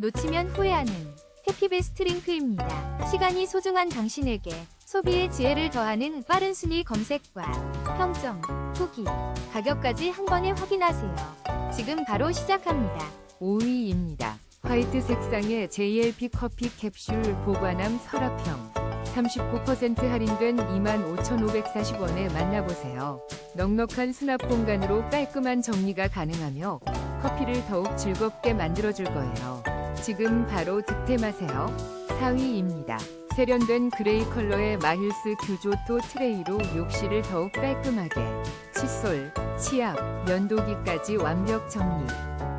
놓치면 후회하는 해피베스트 링크입니다. 시간이 소중한 당신에게 소비의 지혜를 더하는 빠른 순위 검색과 평점, 후기, 가격까지 한 번에 확인하세요. 지금 바로 시작합니다. 5위입니다. 화이트 색상의 JLP 커피 캡슐 보관함 서랍형 39% 할인된 25,540원에 만나보세요. 넉넉한 수납 공간으로 깔끔한 정리가 가능하며 커피를 더욱 즐겁게 만들어줄 거예요. 지금 바로 득템하세요. 4위입니다. 세련된 그레이 컬러의 마힐스 규조토 트레이로 욕실을 더욱 깔끔하게 칫솔, 치약, 면도기까지 완벽 정리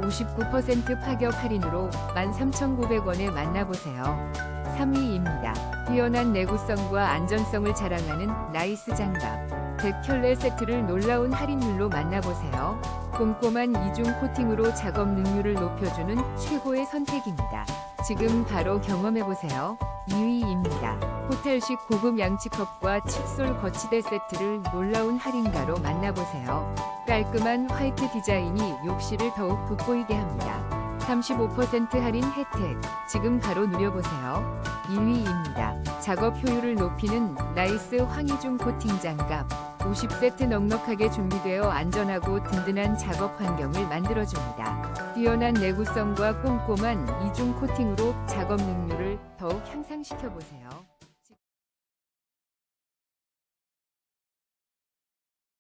59% 파격 할인으로 13,900원에 만나보세요. 3위입니다. 뛰어난 내구성과 안전성을 자랑하는 나이스 장갑 100켤레 세트를 놀라운 할인율로 만나보세요. 꼼꼼한 이중 코팅으로 작업 능률을 높여주는 최고의 선택입니다. 지금 바로 경험해보세요. 2위입니다. 호텔식 고급 양치컵과 칫솔 거치대 세트를 놀라운 할인가로 만나보세요. 깔끔한 화이트 디자인이 욕실을 더욱 돋보이게 합니다. 35% 할인 혜택, 지금 바로 누려보세요. 1위입니다. 작업 효율을 높이는 나이스 황이중 코팅 장갑. 50세트 넉넉하게 준비되어 안전하고 든든한 작업 환경을 만들어줍니다. 뛰어난 내구성과 꼼꼼한 이중 코팅으로 작업 능률을 더욱 향상시켜보세요.